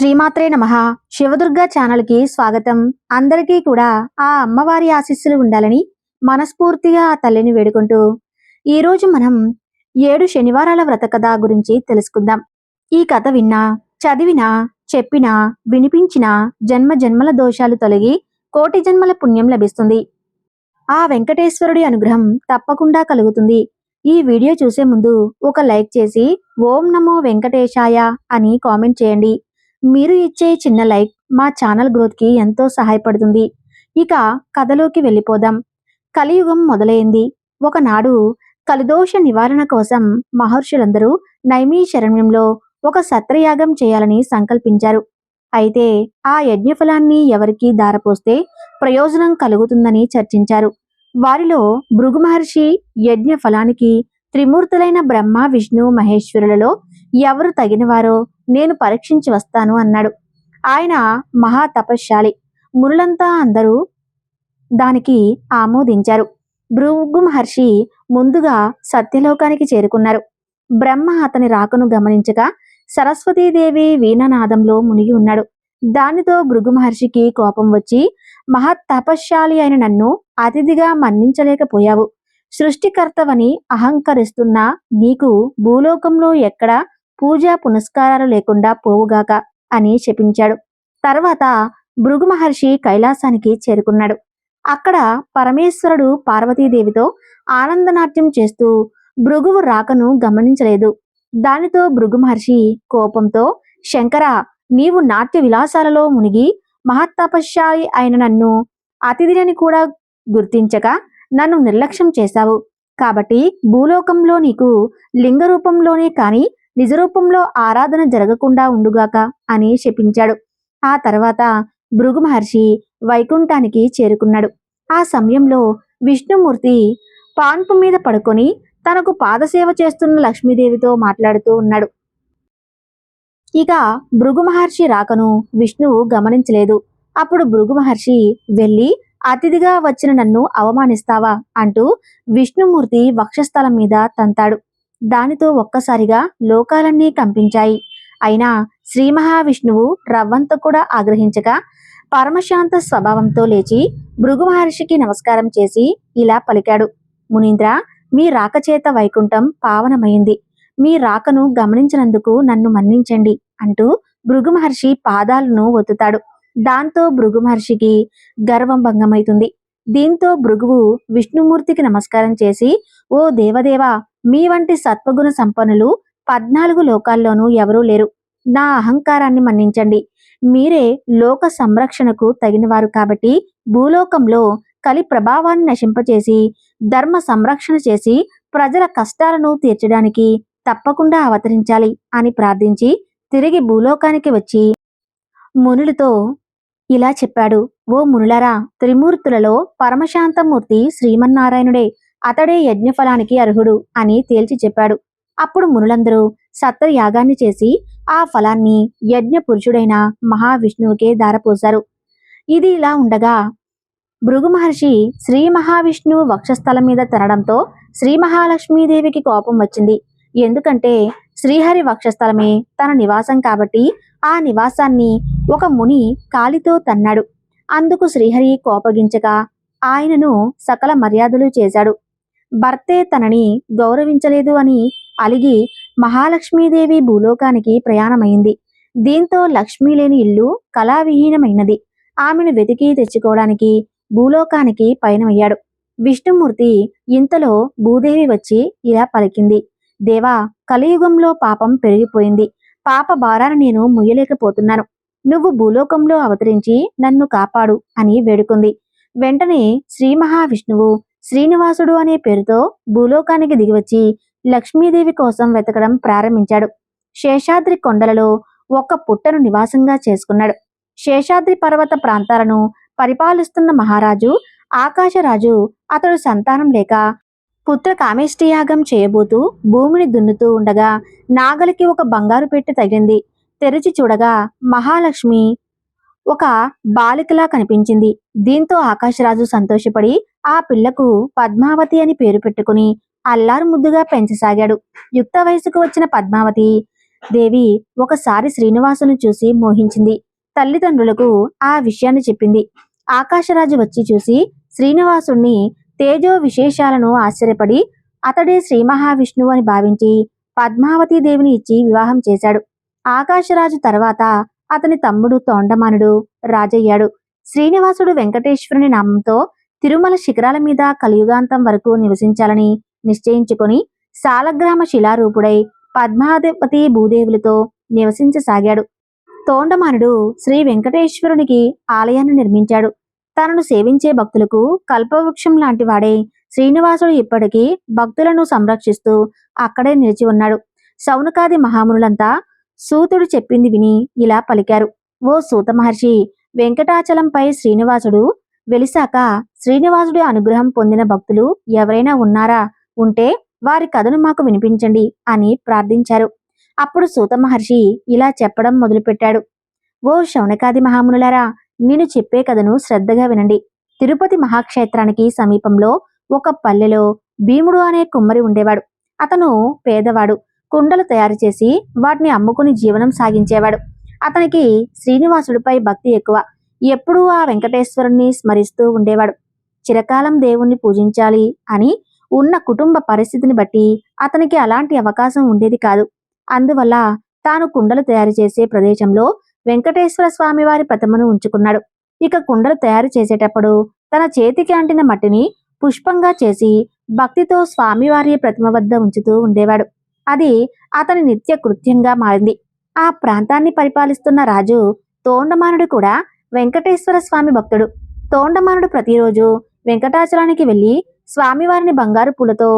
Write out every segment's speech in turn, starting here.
శ్రీమాత్రే నమ. శివదుర్గ ఛానల్కి స్వాగతం. అందరికీ కూడా ఆ అమ్మవారి ఆశీస్సులు ఉండాలని మనస్ఫూర్తిగా ఆ తల్లిని వేడుకుంటూ ఈరోజు మనం ఏడు శనివారాల వ్రత కథ గురించి తెలుసుకుందాం. ఈ కథ విన్నా చదివినా చెప్పినా వినిపించినా జన్మ జన్మల దోషాలు తొలగి కోటి జన్మల పుణ్యం లభిస్తుంది. ఆ వెంకటేశ్వరుడి అనుగ్రహం తప్పకుండా కలుగుతుంది. ఈ వీడియో చూసే ముందు ఒక లైక్ చేసి ఓం నమో వెంకటేశాయ అని కామెంట్ చేయండి. మీరు ఇచ్చే చిన్న లైక్ మా ఛానల్ గ్రోత్కి ఎంతో సహాయపడుతుంది. ఇక కథలోకి వెళ్ళిపోదాం. కలియుగం మొదలైంది. ఒకనాడు కలిదోష నివారణ కోసం మహర్షులందరూ నైమీశరణ్యంలో ఒక సత్రయాగం చేయాలని సంకల్పించారు. అయితే ఆ యజ్ఞఫలాన్ని ఎవరికి దారపోస్తే ప్రయోజనం కలుగుతుందని చర్చించారు. వారిలో భృగు మహర్షి యజ్ఞ ఫలానికి త్రిమూర్తులైన బ్రహ్మ విష్ణు మహేశ్వరులలో ఎవరు తగినవారో నేను పరీక్షించి వస్తాను అన్నాడు. ఆయన మహా తపశ్శాలి. మునులంతా అందరూ దానికి ఆమోదించారు. భృగు మహర్షి ముందుగా సత్యలోకానికి చేరుకున్నారు. బ్రహ్మ అతని రాకను గమనించక సరస్వతీదేవి వీణానాదంలో మునిగి ఉన్నాడు. దానితో భృగు మహర్షికి కోపం వచ్చి మహత్ తపశ్శాలి అయిన నన్ను అతిథిగా మన్నించలేకపోయావు. సృష్టికర్తవని అహంకరిస్తున్న నీకు భూలోకంలో ఎక్కడా పూజా పునస్కారాలు లేకుండా పోవుగాక అని శపించాడు. తర్వాత భృగు మహర్షి కైలాసానికి చేరుకున్నాడు. అక్కడ పరమేశ్వరుడు పార్వతీదేవితో ఆనందనాట్యం చేస్తూ భృగువు రాకను గమనించలేదు. దానితో భృగు మహర్షి కోపంతో శంకర నీవు నాట్య విలాసాలలో మునిగి మహత్తపశ్శాలి అయిన నన్ను అతిథిని కూడా గుర్తించక నన్ను నిర్లక్ష్యం చేశావు. కాబట్టి భూలోకంలో నీకు లింగ రూపంలోనే కానీ నిజ రూపంలో ఆరాధన జరగకుండా ఉండుగాక అని శపించాడు. ఆ తర్వాత భృగు మహర్షి వైకుంఠానికి చేరుకున్నాడు. ఆ సమయంలో విష్ణుమూర్తి పాన్పు మీద పడుకొని తనకు పాదసేవ చేస్తున్న లక్ష్మీదేవితో మాట్లాడుతూ ఉన్నాడు. ఇక భృగు మహర్షి రాకను విష్ణువు గమనించలేదు. అప్పుడు భృగు మహర్షి వెళ్ళి అతిథిగా వచ్చిన నన్ను అవమానిస్తావా? అంటూ విష్ణుమూర్తి వక్షస్థలం మీద తంతాడు. దానితో ఒక్కసారిగా లోకాలన్నీ కంపించాయి. అయినా శ్రీ మహావిష్ణువు రవ్వంత కూడా ఆగ్రహించక పరమశాంత స్వభావంతో లేచి భృగు మహర్షికి నమస్కారం చేసి ఇలా పలికాడు. మునీంద్ర మీ రాకచేత వైకుంఠం పావనమైంది. మీ రాకను గమనించినందుకు నన్ను మన్నించండి అంటూ భృగు మహర్షి పాదాలను ఒత్తుతాడు. దాంతో భృగు మహర్షికి గర్వం భంగమైతుంది. దీంతో భృగువు విష్ణుమూర్తికి నమస్కారం చేసి ఓ దేవదేవా మీ వంటి సత్వగుణ సంపన్నులు పద్నాలుగు లోకాల్లోనూ ఎవరూ లేరు. నా అహంకారాన్ని మన్నించండి. మీరే లోక సంరక్షణకు తగినవారు కాబట్టి భూలోకంలో కలి ప్రభావాన్ని నశింపచేసి ధర్మ సంరక్షణ చేసి ప్రజల కష్టాలను తీర్చడానికి తప్పకుండా అవతరించాలి అని ప్రార్థించి తిరిగి భూలోకానికి వచ్చి మునులతో ఇలా చెప్పాడు. ఓ మునులరా త్రిమూర్తులలో పరమశాంతమూర్తి శ్రీమన్నారాయణుడే. అతడే యజ్ఞఫలానికి అర్హుడు అని తేల్చి చెప్పాడు. అప్పుడు మునులందరూ సత్ర యాగాన్ని చేసి ఆ ఫలాన్ని యజ్ఞ పురుషుడైన మహావిష్ణువుకే దారపోశారు. ఇది ఇలా ఉండగా భృగు మహర్షి శ్రీ మహావిష్ణు వక్షస్థలం మీద తినడంతో శ్రీ మహాలక్ష్మీదేవికి కోపం వచ్చింది. ఎందుకంటే శ్రీహరి వక్షస్థలమే తన నివాసం కాబట్టి ఆ నివాసాన్ని ఒక ముని కాలితో తన్నాడు. అందుకు శ్రీహరి కోపగించగా ఆయనను సకల మర్యాదలు చేశాడు. భర్తే తనని గౌరవించలేదు అని అలిగి మహాలక్ష్మీదేవి భూలోకానికి ప్రయాణమైంది. దీంతో లక్ష్మీ లేని ఇల్లు కళావిహీనమైనది. ఆమెను వెతికి తెచ్చుకోవడానికి భూలోకానికి పయనమయ్యాడు. విష్ణుమూర్తి ఇంతలో భూదేవి వచ్చి ఇలా పలికింది. దేవా కలియుగంలో పాపం పెరిగిపోయింది. పాప భారాన్ని నేను ముయ్యలేకపోతున్నాను. నువ్వు భూలోకంలో అవతరించి నన్ను కాపాడు అని వేడుకుంది. వెంటనే శ్రీ మహావిష్ణువు శ్రీనివాసుడు అనే పేరుతో భూలోకానికి దిగివచ్చి లక్ష్మీదేవి కోసం వెతకడం ప్రారంభించాడు. శేషాద్రి కొండలలో ఒక పుట్టను నివాసంగా చేసుకున్నాడు. శేషాద్రి పర్వత ప్రాంతాలను పరిపాలిస్తున్న మహారాజు ఆకాశరాజు అతడు సంతానం లేక పుత్ర కామేష్టియాగం చేయబోతూ భూమిని దున్నుతూ ఉండగా నాగలికి ఒక బంగారు పెట్టి తగిలింది. తెరిచి చూడగా మహాలక్ష్మి ఒక బాలికలా కనిపించింది. దీంతో ఆకాశరాజు సంతోషపడి ఆ పిల్లకు పద్మావతి అని పేరు పెట్టుకుని అల్లారు ముద్దుగా పెంచసాగాడు. యుక్త వయసుకు వచ్చిన పద్మావతి దేవి ఒకసారి శ్రీనివాసును చూసి మోహించింది. తల్లిదండ్రులకు ఆ విషయాన్ని చెప్పింది. ఆకాశరాజు వచ్చి చూసి శ్రీనివాసుణ్ణి తేజో విశేషాలను ఆశ్చర్యపడి అతడే శ్రీ మహావిష్ణువు అని భావించి పద్మావతి దేవిని ఇచ్చి వివాహం చేశాడు. ఆకాశరాజు తర్వాత అతని తమ్ముడు తోండమానుడు రాజయ్యాడు. శ్రీనివాసుడు వెంకటేశ్వరుని నామంతో తిరుమల శిఖరాల మీద కలియుగాంతం వరకు నివసించాలని నిశ్చయించుకొని సాలగ్రామ శిలారూపుడై పద్మాధిపతి భూదేవులతో నివసించసాగాడు. తోండమానుడు శ్రీ వెంకటేశ్వరునికి ఆలయాన్ని నిర్మించాడు. తనను సేవించే భక్తులకు కల్పవృక్షం లాంటి వాడే శ్రీనివాసుడు ఇప్పటికీ భక్తులను సంరక్షిస్తూ అక్కడే నిలిచి ఉన్నాడు. శౌనకాది మహామునులంతా సూతుడు చెప్పింది విని ఇలా పలికారు. ఓ సూత మహర్షి వెంకటాచలంపై శ్రీనివాసుడు వెలిశాక శ్రీనివాసుడి అనుగ్రహం పొందిన భక్తులు ఎవరైనా ఉన్నారా? ఉంటే వారి కథను మాకు వినిపించండి అని ప్రార్థించారు. అప్పుడు సూత మహర్షి ఇలా చెప్పడం మొదలుపెట్టాడు. ఓ శౌనకాది మహామునులారా నేను చెప్పే కథను శ్రద్ధగా వినండి. తిరుపతి మహాక్షేత్రానికి సమీపంలో ఒక పల్లెలో భీముడు అనే కుమ్మరి ఉండేవాడు. అతను పేదవాడు. కుండలు తయారు చేసి వాటిని అమ్ముకుని జీవనం సాగించేవాడు. అతనికి శ్రీనివాసుడిపై భక్తి ఎక్కువ. ఎప్పుడూ ఆ వెంకటేశ్వరుణ్ణి స్మరిస్తూ ఉండేవాడు. చిరకాలం దేవుణ్ణి పూజించాలి అని ఉన్న కుటుంబ పరిస్థితిని బట్టి అతనికి అలాంటి అవకాశం ఉండేది కాదు. అందువల్ల తాను కుండలు తయారు చేసే ప్రదేశంలో వెంకటేశ్వర స్వామివారి ప్రతిమను ఉంచుకున్నాడు. ఇక కుండలు తయారు చేసేటప్పుడు తన చేతికి అంటిన మట్టిని పుష్పంగా చేసి భక్తితో స్వామివారి ప్రతిమ వద్ద ఉంచుతూ ఉండేవాడు. అది అతని నిత్య కృత్యంగా మారింది. ఆ ప్రాంతాన్ని పరిపాలిస్తున్న రాజు తోండమానుడు కూడా వెంకటేశ్వర స్వామి భక్తుడు. తోండమానుడు ప్రతిరోజు వెంకటాచలానికి వెళ్ళి స్వామివారిని బంగారు పూలతో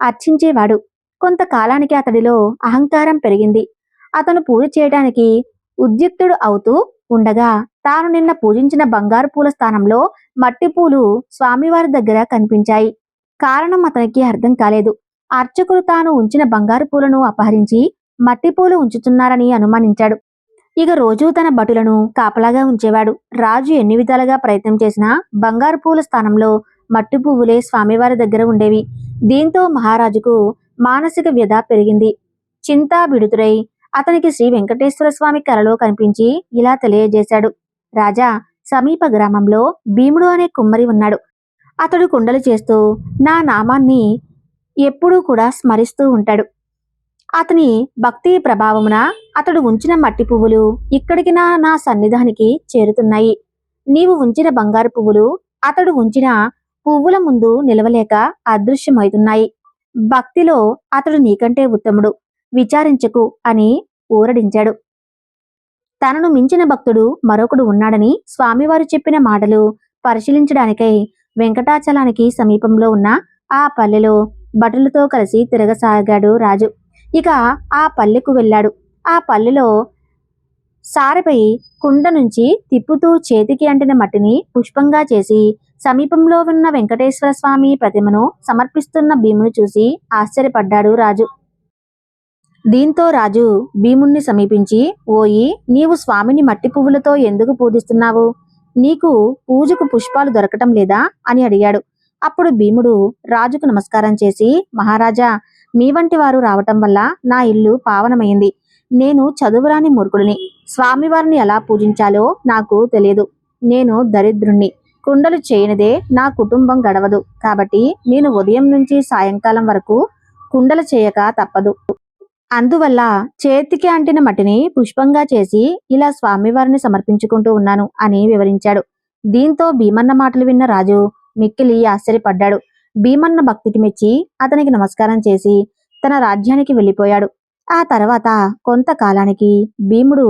అర్చించేవాడు. కొంతకాలానికి అతడిలో అహంకారం పెరిగింది. అతను పూజ చేయడానికి ఉద్యుక్తుడు అవుతూ ఉండగా తాను నిన్న పూజించిన బంగారు పూల స్థానంలో మట్టి పూలు స్వామివారి దగ్గర కనిపించాయి. కారణం అతనికి అర్థం కాలేదు. అర్చకులు తాను ఉంచిన బంగారు పూలను అపహరించి మట్టి పూలు ఉంచుతున్నారని అనుమానించాడు. ఇక రోజూ తన భటులను కాపలాగా ఉంచేవాడు. రాజు ఎన్ని విధాలుగా ప్రయత్నం చేసినా బంగారు పూల స్థానంలో మట్టి పువ్వులే స్వామివారి దగ్గర ఉండేవి. దీంతో మహారాజుకు మానసిక వ్యధ పెరిగింది. చింతా బిడుతురై అతనికి శ్రీ వెంకటేశ్వర స్వామి కలలో కనిపించి ఇలా తెలియజేశాడు. రాజా సమీప గ్రామంలో భీముడు అనే కుమ్మరి ఉన్నాడు. అతడు కుండలు చేస్తూ నా నామాన్ని ఎప్పుడూ కూడా స్మరిస్తూ ఉంటాడు. అతని భక్తి ప్రభావమున అతడు ఉంచిన మట్టి పువ్వులు ఇక్కడికి నా నా సన్నిధానికి చేరుతున్నాయి. నీవు ఉంచిన బంగారు పువ్వులు అతడు ఉంచిన పువ్వుల ముందు నిలవలేక అదృశ్యమవుతున్నాయి. భక్తిలో అతడు నీకంటే ఉత్తముడు. విచారించకు అని ఊరడించాడు. తనను మించిన భక్తుడు మరొకడు ఉన్నాడని స్వామివారు చెప్పిన మాటలు పరిశీలించడానికై వెంకటాచలానికి సమీపంలో ఉన్న ఆ పల్లెలో భటులతో కలిసి తిరగసాగాడు రాజు. ఇక ఆ పల్లెకు వెళ్ళాడు. ఆ పల్లెలో సారపై కుండ నుంచి తిప్పుతూ చేతికి అంటిన మట్టిని పుష్పంగా చేసి సమీపంలో ఉన్న వెంకటేశ్వర స్వామి ప్రతిమను సమర్పిస్తున్న భీమును చూసి ఆశ్చర్యపడ్డాడు రాజు. దీంతో రాజు భీముణ్ణి సమీపించి ఓయి నీవు స్వామిని మట్టి పువ్వులతో ఎందుకు పూజిస్తున్నావు? నీకు పూజకు పుష్పాలు దొరకటం లేదా? అని అడిగాడు. అప్పుడు భీముడు రాజుకు నమస్కారం చేసి మహారాజా మీ వంటి వారు రావటం వల్ల నా ఇల్లు పావనమైంది. నేను చదువురాని మూర్ఖుడిని. స్వామివారిని ఎలా పూజించాలో నాకు తెలియదు. నేను దరిద్రుణ్ణి. కుండలు చేయనిదే నా కుటుంబం గడవదు. కాబట్టి నేను ఉదయం నుంచి సాయంకాలం వరకు కుండలు చేయక తప్పదు. అందువల్ల చేతికి అంటిన మట్టిని పుష్పంగా చేసి ఇలా స్వామివారిని సమర్పించుకుంటూ ఉన్నాను అని వివరించాడు. దీంతో భీమన్న మాటలు విన్న రాజు మిక్కిలి ఆశ్చర్యపడ్డాడు. భీమన్న భక్తికి మెచ్చి అతనికి నమస్కారం చేసి తన రాజ్యానికి వెళ్ళిపోయాడు. ఆ తర్వాత కొంతకాలానికి భీముడు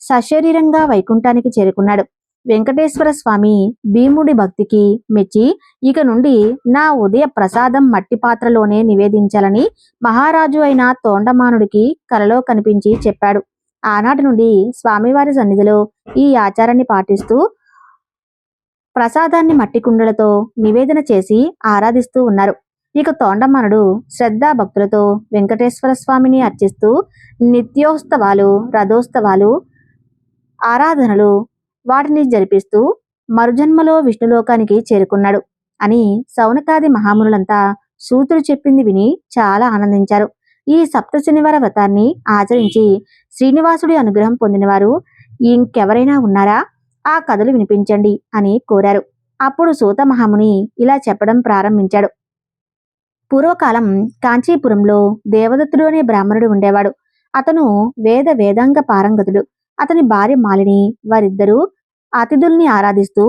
సశరీరంగా వైకుంఠానికి చేరుకున్నాడు. వెంకటేశ్వర స్వామి భీముడి భక్తికి మెచ్చి ఇక నుండి నా ఉదయ ప్రసాదం మట్టి పాత్రలోనే నివేదించాలని మహారాజు అయిన తోండమానుడికి కలలో కనిపించి చెప్పాడు. ఆనాటి నుండి స్వామివారి సన్నిధిలో ఈ ఆచారాన్ని పాటిస్తూ ప్రసాదాన్ని మట్టి కుండలతో నివేదన చేసి ఆరాధిస్తూ ఉన్నారు. ఇక తోండమ్మనుడు శ్రద్ధా భక్తులతో వెంకటేశ్వర స్వామిని అర్చిస్తూ నిత్యోత్సవాలు రథోత్సవాలు ఆరాధనలు వాటిని జరిపిస్తూ మరుజన్మలో విష్ణులోకానికి చేరుకున్నాడు అని సౌనకాది మహామునులంతా సూతుడు చెప్పింది విని చాలా ఆనందించారు. ఈ సప్త శనివార వ్రతాన్ని ఆచరించి శ్రీనివాసుడి అనుగ్రహం పొందినవారు ఇంకెవరైనా ఉన్నారా? ఆ కథలు వినిపించండి అని కోరారు. అప్పుడు సూత మహాముని ఇలా చెప్పడం ప్రారంభించాడు. పూర్వకాలం కాంచీపురంలో దేవదత్తుడు అనే బ్రాహ్మణుడు ఉండేవాడు. అతను వేద వేదాంగ పారంగతుడు. అతని భార్య మాలిని వారిద్దరూ అతిథుల్ని ఆరాధిస్తూ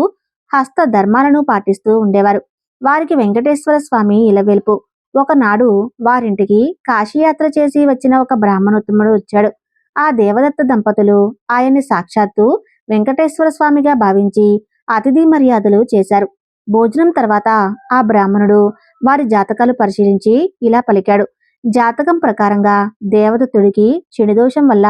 హస్త ధర్మాలను పాటిస్తూ ఉండేవారు. వారికి వెంకటేశ్వర స్వామి ఇలవెలుపు. ఒకనాడు వారింటికి కాశీయాత్ర చేసి వచ్చిన ఒక బ్రాహ్మణోత్తముడు వచ్చాడు. ఆ దేవదత్త దంపతులు ఆయన్ని సాక్షాత్తు వెంకటేశ్వర స్వామిగా భావించి అతిథి మర్యాదలు చేశారు. భోజనం తర్వాత ఆ బ్రాహ్మణుడు వారి జాతకాలు పరిశీలించి ఇలా పలికాడు. జాతకం ప్రకారంగా దేవదత్తుడికి చెడుదోషం వల్ల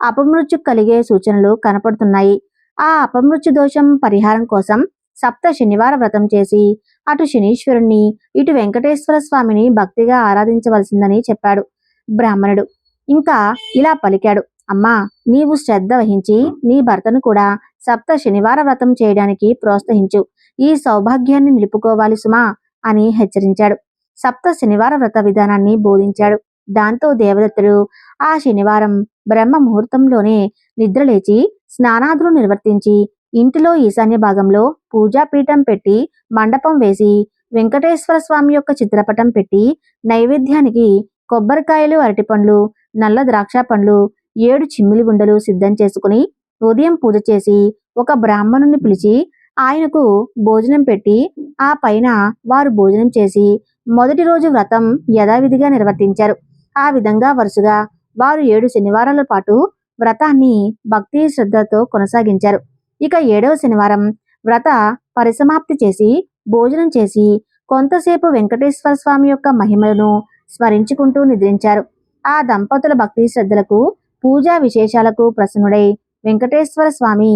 అపమృత్యు కలిగే సూచనలు కనపడుతున్నాయి. ఆ అపమృత్యు దోషం పరిహారం కోసం సప్త శనివార వ్రతం చేసి అటు శనీశ్వరుణ్ణి ఇటు వెంకటేశ్వర స్వామిని భక్తిగా ఆరాధించవలసిందని చెప్పాడు బ్రాహ్మణుడు. ఇంకా ఇలా పలికాడు. అమ్మా నీవు శ్రద్ధ వహించి నీ భర్తను కూడా సప్త శనివార వ్రతం చేయడానికి ప్రోత్సహించు. ఈ సౌభాగ్యాన్ని నిలుపుకోవాలి సుమా అని హెచ్చరించాడు. సప్త శనివార వ్రత విధానాన్ని బోధించాడు. దాంతో దేవదత్తుడు ఆ శనివారం బ్రహ్మ ముహూర్తంలోనే నిద్రలేచి స్నానాదులు నిర్వర్తించి ఇంటిలో ఈశాన్య భాగంలో పూజాపీఠం పెట్టి మండపం వేసి వెంకటేశ్వర స్వామి యొక్క చిత్రపటం పెట్టి నైవేద్యానికి కొబ్బరికాయలు అరటిపండ్లు నల్ల ద్రాక్ష పండ్లు ఏడు చిమ్మిలి గుండెలు సిద్ధం చేసుకుని ఉదయం పూజ చేసి ఒక బ్రాహ్మణుని పిలిచి ఆయనకు భోజనం పెట్టి ఆ పైన వారు భోజనం చేసి మొదటి రోజు వ్రతం యథావిధిగా నిర్వర్తించారు. ఆ విధంగా వరుసగా వారు ఏడు శనివారాల పాటు వ్రతాన్ని భక్తి శ్రద్ధతో కొనసాగించారు. ఇక ఏడవ శనివారం వ్రత పరిసమాప్తి చేసి భోజనం చేసి కొంతసేపు వెంకటేశ్వర స్వామి యొక్క మహిమలను స్మరించుకుంటూ నిద్రించారు. ఆ దంపతుల భక్తి శ్రద్ధలకు పూజా విశేషాలకు ప్రసన్నుడై వెంకటేశ్వర స్వామి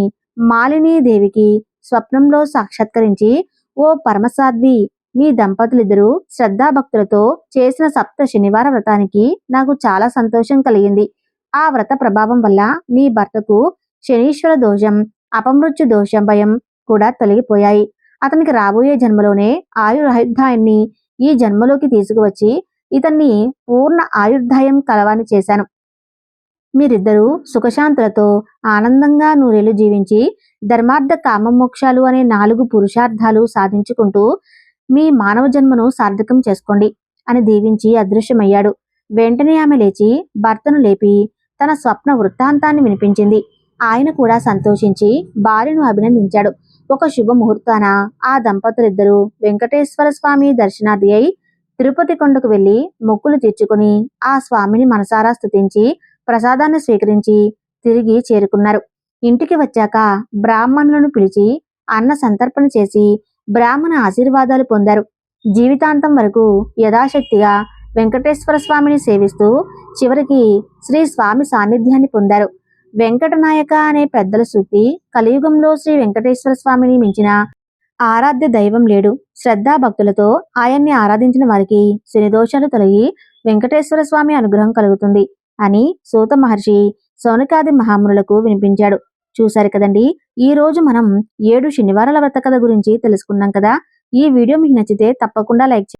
మాలినీ దేవికి స్వప్నంలో సాక్షాత్కరించి ఓ పరమసాధ్వి మీ దంపతులిద్దరూ శ్రద్ధాభక్తులతో చేసిన సప్త శనివార వ్రతానికి నాకు చాలా సంతోషం కలిగింది. ఆ వ్రత ప్రభావం వల్ల మీ భర్తకు శనీశ్వర దోషం అపమృత్యు దోషం భయం కూడా తొలగిపోయాయి. అతనికి రాబోయే జన్మలోనే ఆయుర్దాయాన్ని ఈ జన్మలోకి తీసుకువచ్చి ఇతన్ని పూర్ణ ఆయుర్దాయం కలవాని చేశాను. మీరిద్దరూ సుఖశాంతులతో ఆనందంగా నూరేళ్ళు జీవించి ధర్మార్థ కామమోక్షాలు అనే నాలుగు పురుషార్థాలు సాధించుకుంటూ మీ మానవ జన్మను సార్థకం చేసుకోండి అని దీవించి అదృశ్యమయ్యాడు. వెంటనే ఆమె లేచి భర్తను లేపి తన స్వప్న వృత్తాంతాన్ని వినిపించింది. ఆయన కూడా సంతోషించి భార్యను అభినందించాడు. ఒక శుభ ముహూర్తాన ఆ దంపతులిద్దరూ వెంకటేశ్వర స్వామి దర్శనార్థి అయి తిరుపతి కొండకు వెళ్ళి మొక్కులు తీర్చుకుని ఆ స్వామిని మనసారా స్తుతించి ప్రసాదాన్ని స్వీకరించి తిరిగి చేరుకున్నారు. ఇంటికి వచ్చాక బ్రాహ్మణులను పిలిచి అన్న సంతర్పణ చేసి బ్రాహ్మణ ఆశీర్వాదాలు పొందారు. జీవితాంతం వరకు యథాశక్తిగా వెంకటేశ్వర స్వామిని సేవిస్తూ చివరికి శ్రీ స్వామి సాన్నిధ్యాన్ని పొందారు. వెంకటనాయక అనే పెద్దల సూక్తి కలియుగంలో శ్రీ వెంకటేశ్వర స్వామిని మించిన ఆరాధ్య దైవం లేడు. శ్రద్ధా భక్తులతో ఆయన్ని ఆరాధించిన వారికి శనిదోషాలు తొలగి వెంకటేశ్వర స్వామి అనుగ్రహం కలుగుతుంది. అని సూత మహర్షి సౌనకాది మహామునులకు వినిపించాడు. చూశారు కదండి ఈ రోజు మనం ఏడు శనివారాల వ్రత కథ గురించి తెలుసుకున్నాం కదా. ఈ వీడియో మీకు నచ్చితే తప్పకుండా లైక్ చేయండి.